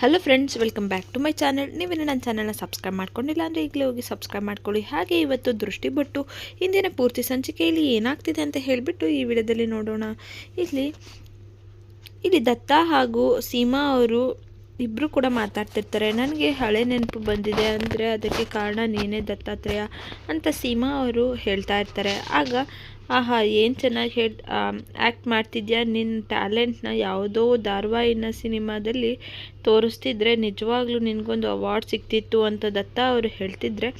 Hello friends welcome back to my channel ನೀವೇನು ನನ್ನ ಚಾನಲ್ನ ಸಬ್ಸ್ಕ್ರೈಬ್ ಮಾಡ್ಕೊಂಡಿಲ್ಲ ಅಂದರೆ ಈಗಲೇ ಹೋಗಿ ಸಬ್ಸ್ಕ್ರೈಬ್ ಮಾಡ್ಕೊಳ್ಳಿ. ಹಾಗೆ ಇವತ್ತು ದೃಷ್ಟಿ ಬಿಟ್ಟು ಇಂದಿನ ಪೂರ್ತಿ ಸಂಚಿಕೆಯಲ್ಲಿ ಏನಾಗ್ತಿದೆ ಅಂತ ಹೇಳಿಬಿಟ್ಟು ಈ ವಿಡಿಯೋದಲ್ಲಿ ನೋಡೋಣ. ಇಲ್ಲಿ ಇಲ್ಲಿ ದತ್ತ ಹಾಗೂ ಸೀಮಾ ಅವರು ಇಬ್ಬರು ಕೂಡ ಮಾತಾಡ್ತಿರ್ತಾರೆ. ನನಗೆ ಹಳೆ ನೆನಪು ಬಂದಿದೆ ಅಂದರೆ ಅದಕ್ಕೆ ಕಾರಣ ನೀನೇ ದತ್ತಾತ್ರೇಯ ಅಂತ ಸೀಮಾ ಅವರು ಹೇಳ್ತಾ ಇರ್ತಾರೆ. ಆಗ ಆಹಾ, ಏನು ಚೆನ್ನಾಗಿ ಹೇಳಿ ಆ್ಯಕ್ಟ್ ಮಾಡ್ತಿದ್ಯಾ? ನಿನ್ನ ಟ್ಯಾಲೆಂಟ್ನ ಯಾವುದೋ ಧಾರವಾಹಿನ ಸಿನಿಮಾದಲ್ಲಿ ತೋರಿಸ್ತಿದ್ರೆ ನಿಜವಾಗ್ಲೂ ನಿನಗೊಂದು ಅವಾರ್ಡ್ ಸಿಗ್ತಿತ್ತು ಅಂತ ದತ್ತ ಅವರು ಹೇಳ್ತಿದ್ರೆ,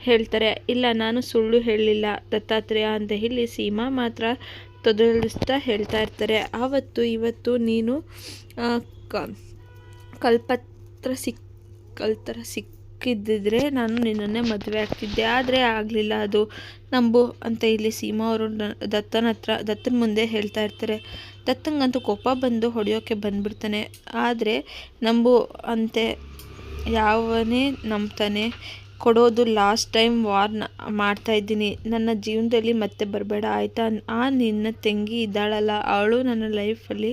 ಹೇಳ್ತಾರೆ. ಇಲ್ಲ, ನಾನು ಸುಳ್ಳು ಹೇಳಲಿಲ್ಲ. ದತ್ತಾತ್ರೇಯ ಅಂತ ಹೇಳಿ ಸೀಮಾ ಮಾತ್ರ ತೊದಲಿಸ್ತಾ ಹೇಳ್ತಾ ಇರ್ತಾರೆ. ಆವತ್ತು, ಇವತ್ತು ನೀನು ಕಲ್ಪತ್ರ ಸಿಕ್ ಕಲ್ತರ ಸಿಕ್ಕಿದ್ದಿದ್ರೆ ನಾನು ನಿನ್ನನ್ನೇ ಮದುವೆ ಆಗ್ತಿದ್ದೆ. ಆದರೆ ಆಗಲಿಲ್ಲ ಅದು. ನಂಬು ಅಂತ ಇಲ್ಲಿ ಸೀಮಾ ಅವರು ದತ್ತನ ಹತ್ರ, ದತ್ತನ ಮುಂದೆ ಹೇಳ್ತಾ ಇರ್ತಾರೆ. ದತ್ತಂಗಂತೂ ಕೋಪ ಬಂದು ಹೊಡೆಯೋಕ್ಕೆ ಬಂದ್ಬಿಡ್ತಾನೆ. ಆದರೆ ನಂಬು ಅಂತೆ ಯಾವನೇ ನಂಬ್ತಾನೆ, ಕೊಡೋದು ಲಾಸ್ಟ್ ಟೈಮ್ ವಾರ್ನ ಮಾಡ್ತಾ ಇದ್ದೀನಿ. ನನ್ನ ಜೀವನದಲ್ಲಿ ಮತ್ತೆ ಬರಬೇಡ, ಆಯಿತಾ? ಆ ನಿನ್ನ ತಂಗಿ ಇದ್ದಾಳಲ್ಲ. ಅವಳು ನನ್ನ ಲೈಫಲ್ಲಿ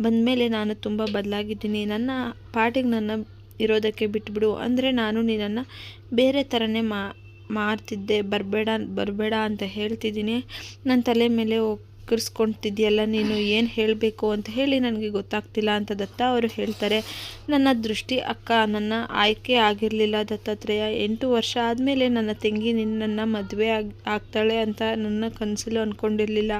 ಬಂದಮೇಲೆ ನಾನು ತುಂಬ ಬದಲಾಗಿದ್ದೀನಿ. ನನ್ನ ಪಾಟಿಗೆ ನನ್ನ ಇರೋದಕ್ಕೆ ಬಿಟ್ಬಿಡು. ಅಂದರೆ ನಾನು ನಿನ್ನನ್ನು ಬೇರೆ ಥರನೇ ಮಾ ಮಾಡ್ತಿದ್ದೆ ಬರಬೇಡ ಬರಬೇಡ ಅಂತ ಹೇಳ್ತಿದ್ದೀನಿ. ನನ್ನ ತಲೆ ಮೇಲೆ ಒಕ್ಕರ್ಸ್ಕೊಳ್ತಿದ್ಯಲ್ಲ ನೀನು ಏನು ಹೇಳಬೇಕು ಅಂತ ಹೇಳಿ ನನಗೆ ಗೊತ್ತಾಗ್ತಿಲ್ಲ ಅಂತ ದತ್ತ ಅವರು ಹೇಳ್ತಾರೆ. ನನ್ನ ದೃಷ್ಟಿ ಅಕ್ಕ, ನನ್ನ ಆಯ್ಕೆ ಆಗಿರಲಿಲ್ಲ ದತ್ತಾತ್ರೇಯ. ಎಂಟು ವರ್ಷ ಆದಮೇಲೆ ನನ್ನ ತಂಗಿ ನಿನ್ನನ್ನು ಮದುವೆ ಆಗಿ, ಆಗ್ತಾಳೆ ಅಂತ ನನ್ನ ಕನಸಲ್ಲೂ ಅಂದ್ಕೊಂಡಿರಲಿಲ್ಲ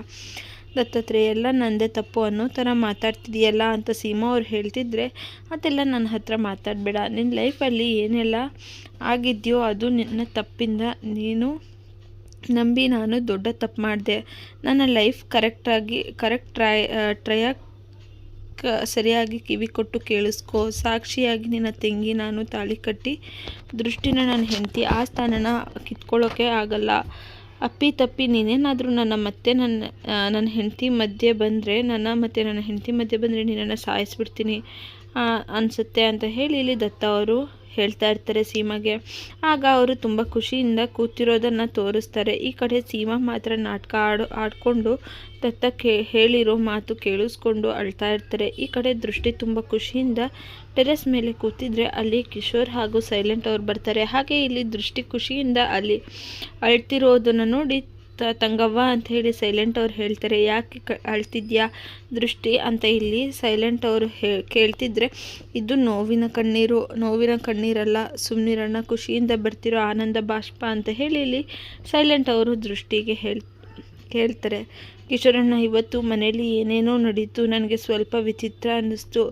ದತ್ತಾತ್ರೇಯ, ಎಲ್ಲ ನಂದೇ ತಪ್ಪು ಅನ್ನೋ ಥರ ಮಾತಾಡ್ತಿದೆಯಲ್ಲ ಅಂತ ಸೀಮಾ ಅವ್ರು ಹೇಳ್ತಿದ್ರೆ, ಅದೆಲ್ಲ ನನ್ನ ಹತ್ರ ಮಾತಾಡಬೇಡ. ನಿನ್ನ ಲೈಫಲ್ಲಿ ಏನೆಲ್ಲ ಆಗಿದೆಯೋ ಅದು ನಿನ್ನ ತಪ್ಪಿಂದ ನೀನು ನಂಬಿ ನಾನು ದೊಡ್ಡ ತಪ್ಪು ಮಾಡಿದೆ. ನನ್ನ ಲೈಫ್ ಕರೆಕ್ಟಾಗಿ, ಕರೆಕ್ಟ್ ಟ್ರೈ ಟ್ರಯ ಕ, ಸರಿಯಾಗಿ ಕಿವಿ ಕೊಟ್ಟು ಕೇಳಿಸ್ಕೋ. ಸಾಕ್ಷಿಯಾಗಿ ನಿನ್ನ ತಂಗಿ ನಾನು ತಾಳಿ ಕಟ್ಟಿ, ದೃಷ್ಟಿನ ನನ್ನ ಹೆಂಡತಿ ಆ ಸ್ಥಾನನ ಕಿತ್ಕೊಳ್ಳೋಕೆ ಆಗಲ್ಲ. ಅಪ್ಪಿ ತಪ್ಪಿ, ನೀನೇನಾದರೂ ನನ್ನ ಮತ್ತೆ ನನ್ನ ನನ್ನ ಹೆಂಡತಿ ಮಧ್ಯೆ ಬಂದರೆ, ನನ್ನ ಮತ್ತು ನನ್ನ ಹೆಂಡತಿ ಮಧ್ಯೆ ಬಂದರೆ ನಿನ್ನನ್ನು ಸಾಯಿಸ್ಬಿಡ್ತೀನಿ ಅನ್ಸುತ್ತೆ ಅಂತ ಹೇಳಿ ಇಲ್ಲಿ ದತ್ತ ಅವರು ಹೇಳ್ತಾ ಇರ್ತಾರೆ ಸೀಮಾಗೆ. ಆಗ ಅವರು ತುಂಬ ಖುಷಿಯಿಂದ ಕೂತಿರೋದನ್ನು ತೋರಿಸ್ತಾರೆ. ಈ ಕಡೆ ಸೀಮಾ ಮಾತ್ರ ನಾಟಕ ಆಡು, ಆಡಿಕೊಂಡು ದತ್ತ ಕೇ, ಹೇಳಿರೋ ಮಾತು ಕೇಳಿಸ್ಕೊಂಡು ಅಳ್ತಾ ಇರ್ತಾರೆ. ಈ ಕಡೆ ದೃಷ್ಟಿ ತುಂಬ ಖುಷಿಯಿಂದ ಟೆರೆಸ್ ಮೇಲೆ ಕೂತಿದ್ರೆ ಅಲ್ಲಿ ಕಿಶೋರ್ ಹಾಗೂ ಸೈಲೆಂಟ್ ಅವ್ರು ಬರ್ತಾರೆ. ಹಾಗೆ ಇಲ್ಲಿ ದೃಷ್ಟಿ ಖುಷಿಯಿಂದ ಅಲ್ಲಿ ಅಳ್ತಿರೋದನ್ನು ನೋಡಿ ತ ತಂಗವ್ವ ಅಂತ ಹೇಳಿ ಸೈಲೆಂಟ್ ಅವ್ರು ಹೇಳ್ತಾರೆ. ಯಾಕೆ ಕ ಅಳ್ತಿದ್ಯಾ ದೃಷ್ಟಿ ಅಂತ ಇಲ್ಲಿ ಸೈಲೆಂಟ್ ಅವರು ಹೇ ಕೇಳ್ತಿದ್ರೆ, ಇದು ನೋವಿನ ಕಣ್ಣೀರು, ನೋವಿನ ಕಣ್ಣೀರಲ್ಲ ಸುಮ್ಮನಿರಣ್ಣ ಖುಷಿಯಿಂದ ಬರ್ತಿರೋ ಆನಂದ ಬಾಷ್ಪ ಅಂತ ಹೇಳಿ ಇಲ್ಲಿ ಸೈಲೆಂಟ್ ಅವರು ದೃಷ್ಟಿಗೆ ಹೇಳ್ ಹೇಳ್ತಾರೆ ಕಿಶೋರಣ್ಣ, ಇವತ್ತು ಮನೇಲಿ ಏನೇನೋ ನಡೀತು, ನನಗೆ ಸ್ವಲ್ಪ ವಿಚಿತ್ರ ಅನ್ನಿಸ್ತು.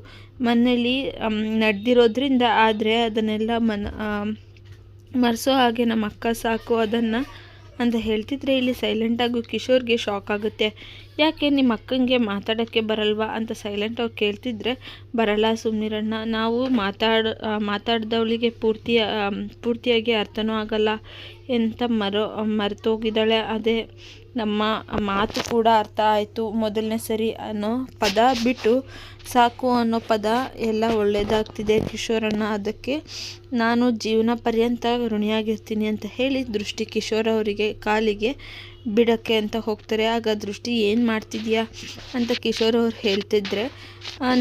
ಮನೇಲಿ ನಡೆದಿರೋದ್ರಿಂದ ಆದರೆ ಅದನ್ನೆಲ್ಲ ಮನ ಮರೆಸೋ ಹಾಗೆ ನಮ್ಮ ಅಕ್ಕ ಸಾಕು, ಅದನ್ನು ಅಂತ ಹೇಳ್ತಿದ್ರೆ ಇಲ್ಲಿ ಸೈಲೆಂಟಾಗು ಕಿಶೋರ್ಗೆ ಶಾಕ್ ಆಗುತ್ತೆ. ಯಾಕೆ ನಿಮ್ಮ ಅಕ್ಕಂಗೆ ಮಾತಾಡೋಕ್ಕೆ ಬರಲ್ವಾ ಅಂತ ಸೈಲೆಂಟ್ ಅವ್ರು ಕೇಳ್ತಿದ್ರೆ, ಬರಲ್ಲ ಸುಮ್ಮನಿರಣ್ಣ ನಾವು ಮಾತಾಡ ಮಾತಾಡಿದವಳಿಗೆ ಪೂರ್ತಿ ಪೂರ್ತಿಯಾಗಿ ಅರ್ಥನೂ ಆಗಲ್ಲ. ಎಂತ ಮರೋ, ಮರೆತೋಗಿದ್ದಾಳೆ ಅದೇ. ನಮ್ಮ ಮಾತು ಕೂಡ ಅರ್ಥ ಆಯಿತು. ಮೊದಲನೇ ಸರಿ ಅನ್ನೋ ಪದ ಬಿಟ್ಟು ಸಾಕು ಅನ್ನೋ ಪದ ಎಲ್ಲ ಒಳ್ಳೆಯದಾಗ್ತಿದೆ ಕಿಶೋರಣ್ಣ ಅದಕ್ಕೆ ನಾನು ಜೀವನ ಪರ್ಯಂತ ಋಣಿಯಾಗಿರ್ತೀನಿ ಅಂತ ಹೇಳಿ ದೃಷ್ಟಿ ಕಿಶೋರ್ ಅವರಿಗೆ ಕಾಲಿಗೆ ಬಿಡೋಕ್ಕೆ ಅಂತ ಹೋಗ್ತಾರೆ. ಆಗ ದೃಷ್ಟಿ, ಏನು ಮಾಡ್ತಿದ್ಯಾ ಅಂತ ಕಿಶೋರ್ ಅವ್ರು ಹೇಳ್ತಿದ್ರೆ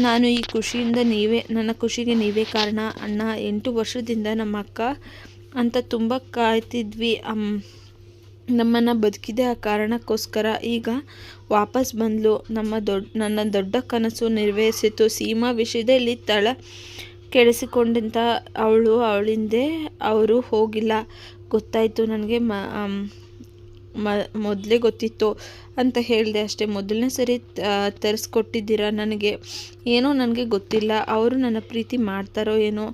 ನಾನು ಈ ಖುಷಿಯಿಂದ ನೀವೇ, ನನ್ನ ಖುಷಿಗೆ ನೀವೇ ಕಾರಣ. ಅಣ್ಣ, ಎಂಟು ವರ್ಷದಿಂದ ನಮ್ಮ ಅಕ್ಕ ಅಂತ ತುಂಬ ಕಾಯ್ತಿದ್ವಿ. ನಮ್ಮನ್ನು ಬದುಕಿದೆ ಆ ಕಾರಣಕ್ಕೋಸ್ಕರ ಈಗ ವಾಪಸ್ ಬಂದಳು ನಮ್ಮ ದೊಡ್ಡ ನನ್ನ ದೊಡ್ಡ ಕನಸು ನೆರವೇರಿಸಿತು. ಸೀಮಾ ವಿಷಯದಲ್ಲಿ ತಳ ಕೆಡಿಸಿಕೊಂಡಂಥ ಅವಳು ಅವಳಿಂದೆ ಅವರು ಹೋಗಿಲ್ಲ. ಗೊತ್ತಾಯಿತು ನನಗೆ ಮ ಮ, ಮೊದಲೇ ಗೊತ್ತಿತ್ತು ಅಂತ ಹೇಳಿದೆ ಅಷ್ಟೇ. ಮೊದಲನೇ ಸರಿ ತರಿಸ್ಕೊಟ್ಟಿದ್ದೀರಾ ನನಗೆ? ಏನೋ ನನಗೆ ಗೊತ್ತಿಲ್ಲ. ಅವರು ನನ್ನ ಪ್ರೀತಿ ಮಾಡ್ತಾರೋ ಏನೋ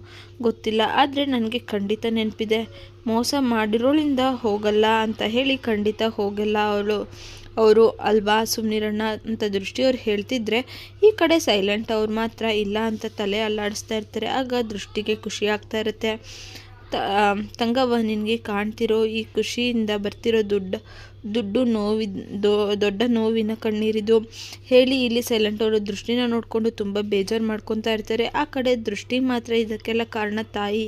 ಗೊತ್ತಿಲ್ಲ. ಆದರೆ ನನಗೆ ಖಂಡಿತ ನೆನಪಿದೆ. ಮೋಸ ಮಾಡಿರೋಳಿಂದ ಹೋಗಲ್ಲ ಅಂತ ಹೇಳಿ ಖಂಡಿತ ಹೋಗಲ್ಲ ಅವಳು. ಅವರು ಅಲ್ವಾ ಸುಮ್ನಿರಣ್ಣ ಅಂತ ದೃಷ್ಟಿಯವ್ರು ಹೇಳ್ತಿದ್ರೆ ಈ ಕಡೆ ಸೈಲೆಂಟ್ ಅವ್ರು ಮಾತ್ರ ಇಲ್ಲ ಅಂತ ತಲೆ ಅಲ್ಲಾಡಿಸ್ತಾ ಇರ್ತಾರೆ. ಆಗ ದೃಷ್ಟಿಗೆ ಖುಷಿ ಆಗ್ತಾ ಇರುತ್ತೆ. ತ ತಂಗವ್ವ ನಿನಗೆ ಕಾಣ್ತಿರೋ ಈ ಖುಷಿಯಿಂದ ಬರ್ತಿರೋ ದುಡ್ಡ, ದುಡ್ಡು ನೋವಿ ದೊಡ್ಡ ನೋವಿನ ಕಣ್ಣೀರಿದು. ಹೇಳಿ ಇಲ್ಲಿ ಸೈಲೆಂಟ್ ಅವರು ದೃಷ್ಟಿನ ನೋಡಿಕೊಂಡು ತುಂಬ ಬೇಜಾರು ಮಾಡ್ಕೊತಾ ಇರ್ತಾರೆ. ಆ ಕಡೆ ದೃಷ್ಟಿ ಮಾತ್ರ ಇದಕ್ಕೆಲ್ಲ ಕಾರಣ ತಾಯಿ.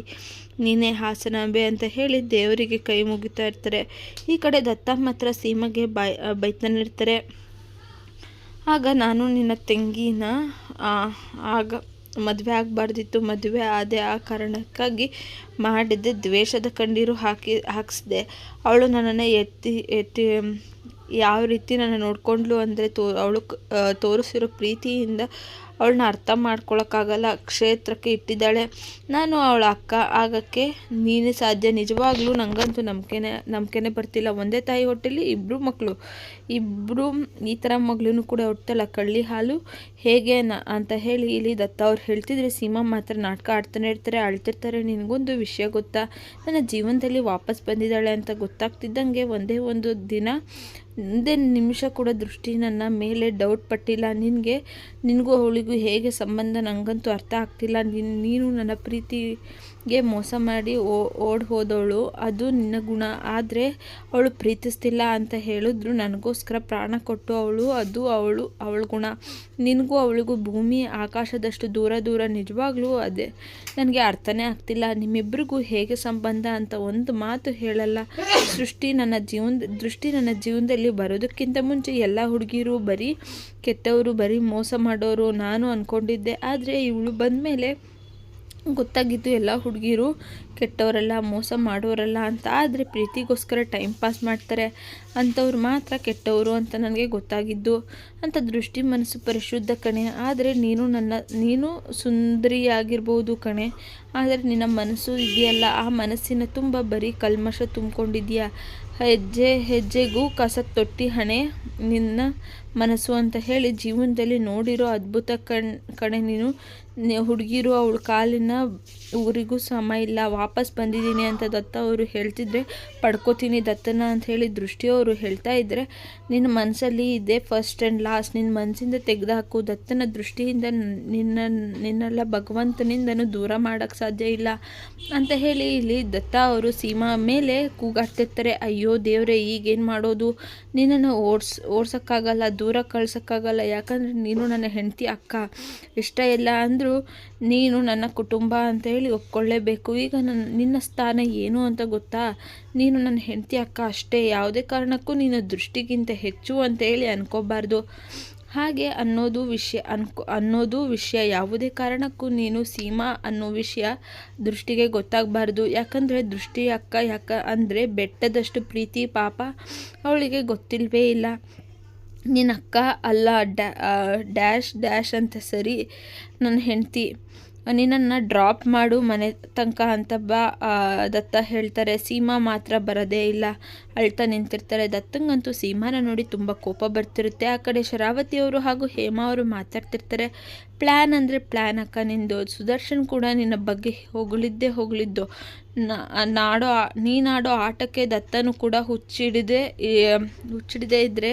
ನೀನೇ ಹಾಸನಾಂಬೆ ಅಂತ ಹೇಳಿ ದೇವರಿಗೆ ಕೈ ಮುಗಿತಾ ಇರ್ತಾರೆ. ಈ ಕಡೆ ದತ್ತ ಮಾತ್ರ ಸೀಮಾಗೆ ಬಾಯ್ ಬೈತಾನೆ ಇರ್ತಾರೆ. ಆಗ ನಾನು ನಿನ್ನ ತಂಗಿನ ಆಗ ಮದುವೆ ಆಗಬಾರ್ದಿತ್ತು, ಮದುವೆ ಆದೆ ಆ ಕಾರಣಕ್ಕಾಗಿ ಮಾಡಿದ್ದೆ, ದ್ವೇಷದ ಕಣ್ಣೀರು ಹಾಕಿ, ಹಾಕಿಸಿದೆ. ಅವಳು ನನ್ನನ್ನು ಎತ್ತಿ ಎತ್ತಿ, ಯಾವ ರೀತಿ ನನ್ನ ನೋಡಿಕೊಂಡ್ಲು ಅಂದರೆ ತೋ, ಅವಳು ತೋರಿಸಿರೋ ಪ್ರೀತಿಯಿಂದ ಅವಳನ್ನ ಅರ್ಥ ಮಾಡ್ಕೊಳಕ್ಕಾಗಲ್ಲ, ಕ್ಷೇತ್ರಕ್ಕೆ ಇಟ್ಟಿದ್ದಾಳೆ. ನಾನು ಅವಳ ಅಕ್ಕ ಆಗಕ್ಕೆ ನೀನೇ ಸಾಧ್ಯ. ನಿಜವಾಗ್ಲೂ ನನಗಂತೂ ನಂಬಿಕೆನೇ ನಂಬಿಕೆನೇ ಬರ್ತಿಲ್ಲ. ಒಂದೇ ತಾಯಿ ಹೊಟ್ಟೆಲಿ ಇಬ್ಬರು ಮಕ್ಕಳು ಇಬ್ಬರು ಈ ಥರ ಮಗಳೂ ಕೂಡ ಹುಟ್ಟಲ್ಲ ಕಳ್ಳಿ ಹಾಲು. ಹೇಗೆ ಅಂತ ಹೇಳಿ ಇಲ್ಲಿ ದತ್ತ ಅವ್ರು ಹೇಳ್ತಿದ್ರೆ ಸೀಮಾ ಮಾತ್ರ ನಾಟಕ ಆಡ್ತಾನೆ ಇರ್ತಾರೆ. ಅಳ್ತಿರ್ತಾರೆ. ನಿನಗೊಂದು ವಿಷಯ ಗೊತ್ತಾ? ನನ್ನ ಜೀವನದಲ್ಲಿ ವಾಪಸ್ ಬಂದಿದ್ದಾಳೆ ಅಂತ ಗೊತ್ತಾಗ್ತಿದ್ದಂಗೆ ಒಂದೇ ಒಂದು ದಿನ ಒಂದೇ ನಿಮಿಷ ಕೂಡ ದೃಷ್ಟಿ ನನ್ನ ಮೇಲೆ ಡೌಟ್ ಪಟ್ಟಿಲ್ಲ. ನಿನಗೆ, ನಿನಗೂ ಅವಳಿಗೂ ಹೇಗೆ ಸಂಬಂಧ? ನನಗಂತೂ ಅರ್ಥ ಆಗ್ತಿಲ್ಲ. ನೀನು ನನ್ನ ಪ್ರೀತಿಗೆ ಮೋಸ ಮಾಡಿ ಓಡಿ ಹೋದವಳು. ಅದು ನಿನ್ನ ಗುಣ. ಆದರೆ ಅವಳು ಪ್ರೀತಿಸ್ತಿಲ್ಲ ಅಂತ ಹೇಳಿದ್ರು. ನನಗೋಸ್ಕರ ಪ್ರಾಣ ಕೊಟ್ಟು ಅವಳು. ಅದು ಅವಳು, ಅವಳ ಗುಣ. ನಿನಗೂ ಅವಳಿಗೂ ಭೂಮಿ, ಆಕಾಶದಷ್ಟು ದೂರ ದೂರ. ನಿಜವಾಗ್ಲೂ ಅದೇ. ನನಗೆ ಅರ್ಥನೇ ಆಗ್ತಿಲ್ಲ. ನಿಮ್ಮಿಬ್ಬರಿಗೂ ಹೇಗೆ ಸಂಬಂಧ ಅಂತ ಒಂದು ಮಾತು ಹೇಳಲ್ಲ. ಸೃಷ್ಟಿ ನನ್ನ ಜೀವನ ದೃಷ್ಟಿ ನನ್ನ ಜೀವನದಲ್ಲಿ ಬರೋದಕ್ಕಿಂತ ಮುಂಚೆ ಎಲ್ಲ ಹುಡುಗಿರು ಬರೀ ಕೆಟ್ಟವರು, ಬರೀ ಮೋಸ ಮಾಡೋರು ನಾನು ಅಂದ್ಕೊಂಡಿದ್ದೆ ಆದರೆ ಇವಳು ಬಂದ ಮೇಲೆ ಗೊತ್ತಾಗಿದ್ದು ಎಲ್ಲ ಹುಡುಗಿರು ಕೆಟ್ಟವರಲ್ಲ, ಮೋಸ ಮಾಡೋರಲ್ಲ ಅಂತ. ಆದರೆ ಪ್ರೀತಿಗೋಸ್ಕರ ಟೈಮ್ ಪಾಸ್ ಮಾಡ್ತಾರೆ. ಅಂಥವ್ರು ಮಾತ್ರ ಕೆಟ್ಟವರು ಅಂತ ನನಗೆ ಗೊತ್ತಾಗಿದ್ದು. ಅಂತ ದೃಷ್ಟಿ ಮನಸ್ಸು ಪರಿಶುದ್ಧ ಕಣೆ. ಆದರೆ ನೀನು ನನ್ನ, ನೀನು ಸುಂದರಿಯಾಗಿರ್ಬೋದು ಕಣೆ. ಆದರೆ ನಿನ್ನ ಮನಸ್ಸು ಇದೆಯಲ್ಲ, ಆ ಮನಸ್ಸಿನ ತುಂಬ ಬರೀ ಕಲ್ಮಶ ತುಂಬಿಕೊಂಡಿದ್ಯಾ ಹೆಜ್ಜೆ ಹೆಜ್ಜೆಗೂ ಕಸ ತೊಟ್ಟಿ ಹಣೆ ನಿನ್ನ ಮನಸ್ಸು ಅಂತ ಹೇಳಿ ಜೀವನದಲ್ಲಿ ನೋಡಿರೋ ಅದ್ಭುತ ಕಣ್ ಕಡೆ ನೀನು ಹುಡುಗಿರು ಅವಳ ಕಾಲಿನ ಊರಿಗೂ ಸಮ ಇಲ್ಲ. ವಾಪಸ್ ಬಂದಿದ್ದೀನಿ ಅಂತ ದತ್ತ ಅವರು ಹೇಳ್ತಿದ್ರೆ, ಪಡ್ಕೋತೀನಿ ದತ್ತನ ಅಂತ ಹೇಳಿ ದೃಷ್ಟಿಯವರು ಹೇಳ್ತಾ ಇದ್ದರೆ ನಿನ್ನ ಮನಸ್ಸಲ್ಲಿ ಇದೆ ಫಸ್ಟ್ ಆ್ಯಂಡ್ ಲಾಸ್ಟ್ ನಿನ್ನ ಮನಸ್ಸಿಂದ ತೆಗೆದುಹಾಕು ದತ್ತನ ದೃಷ್ಟಿಯಿಂದ ನಿನ್ನ, ನಿನ್ನೆಲ್ಲ ಭಗವಂತನಿಂದನೂ ದೂರ ಮಾಡೋಕ್ಕೆ ಸಾಧ್ಯ ಇಲ್ಲ ಅಂತ ಹೇಳಿ ಇಲ್ಲಿ ದತ್ತ ಅವರು ಸೀಮಾ ಮೇಲೆ ಕೂಗಾಡ್ತಿರ್ತಾರೆ. ಅಯ್ಯೋ ದೇವರೇ, ಈಗೇನು ಮಾಡೋದು? ನಿನ್ನನ್ನು ಓಡ್ಸ್, ಓಡ್ಸೋಕ್ಕಾಗಲ್ಲ, ದೂರ ಕಳ್ಸೋಕ್ಕಾಗಲ್ಲ. ಯಾಕಂದರೆ ನೀನು ನನ್ನ ಹೆಂಡತಿ ಅಕ್ಕ. ಇಷ್ಟ ಇಲ್ಲ ಅಂದರೂ ನೀನು ನನ್ನ ಕುಟುಂಬ ಅಂತ ಹೇಳಿ ಒಪ್ಕೊಳ್ಳೇಬೇಕು. ಈಗ ನನ್ನ ನಿನ್ನ ಸ್ಥಾನ ಏನು ಅಂತ ಗೊತ್ತಾ? ನೀನು ನನ್ನ ಹೆಂಡತಿ ಅಕ್ಕ ಅಷ್ಟೇ. ಯಾವುದೇ ಕಾರಣಕ್ಕೂ ನಿನ್ನ ದೃಷ್ಟಿಗಿಂತ ಹೆಚ್ಚು ಅಂತ ಹೇಳಿ ಅನ್ಕೋಬಾರ್ದು. ಹಾಗೆ ಅನ್ನೋದು ವಿಷಯ, ಅನ್ಕೋ, ಅನ್ನೋದು ವಿಷಯ. ಯಾವುದೇ ಕಾರಣಕ್ಕೂ ನೀನು ಸೀಮಾ ಅನ್ನೋ ವಿಷಯ ದೃಷ್ಟಿಗೆ ಗೊತ್ತಾಗಬಾರ್ದು. ಯಾಕಂದರೆ ದೃಷ್ಟಿ ಅಕ್ಕ ಯಾಕ ಅಂದರೆ ಬೆಟ್ಟದಷ್ಟು ಪ್ರೀತಿ ಪಾಪ ಅವಳಿಗೆ ಗೊತ್ತಿಲ್ವೇ ಇಲ್ಲ. ನಿನ್ನ ಅಕ್ಕ, ಅಲ್ಲ ಡ್ಯಾಶ್ ಡ್ಯಾಶ್ ಅಂತ ಸರಿ, ನನ್ನ ಹೆಂಡತಿ. ನಿನ್ನನ್ನು ಡ್ರಾಪ್ ಮಾಡು, ಮನೆ ತನಕ ಅಂತ ಬಾ ದತ್ತ ಹೇಳ್ತಾರೆ. ಸೀಮಾ ಮಾತ್ರ ಬರೋದೇ ಇಲ್ಲ. ಅಳ್ತಾ ನಿಂತಿರ್ತಾರೆ. ದತ್ತಂಗಂತೂ ಸೀಮಾನ ನೋಡಿ ತುಂಬ ಕೋಪ ಬರ್ತಿರುತ್ತೆ. ಆ ಕಡೆ ಶರಾವತಿಯವರು ಹಾಗೂ ಹೇಮಾ ಅವರು ಮಾತಾಡ್ತಿರ್ತಾರೆ. ಪ್ಲ್ಯಾನ್ ಅಂದರೆ ಪ್ಲ್ಯಾನ್ ಅಕ್ಕ, ನಿಂದು ಸುದರ್ಶನ್ ಕೂಡ ನಿನ್ನ ಬಗ್ಗೆ ಹೊಗಳಿದ್ದೇ ಹೊಗಳಿದ್ದು. ನಾಡೋ ನೀನಾಡೋ ಆಟಕ್ಕೆ ದತ್ತನು ಕೂಡ ಹುಚ್ಚಿಡಿದೆ ಹುಚ್ಚಿಡದೆ ಇದ್ದರೆ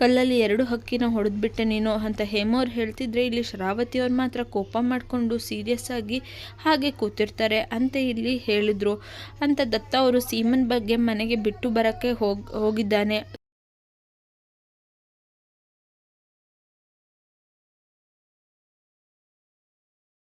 ಕಲ್ಲಲ್ಲಿ ಎರಡು ಹಕ್ಕಿನ ಹೊಡೆದ್ಬಿಟ್ಟೆ ನೀನು ಅಂತ ಹೇಮೋರ್ ಹೇಳ್ತಿದ್ರೆ ಇಲ್ಲಿ ಶ್ರಾವತಿಯವ್ರು ಮಾತ್ರ ಕೋಪ ಮಾಡಿಕೊಂಡು ಸೀರಿಯಸ್ ಆಗಿ ಹಾಗೆ ಕೂತಿರ್ತಾರೆ ಅಂತ ಇಲ್ಲಿ ಹೇಳಿದರು. ಅಂತ ದತ್ತ ಅವರು ಸೀಮನ್ ಬಗ್ಗೆ ಮನೆಗೆ ಬಿಟ್ಟು ಬರೋಕ್ಕೆ ಹೋಗಿ, ಹೋಗಿದ್ದಾನೆ.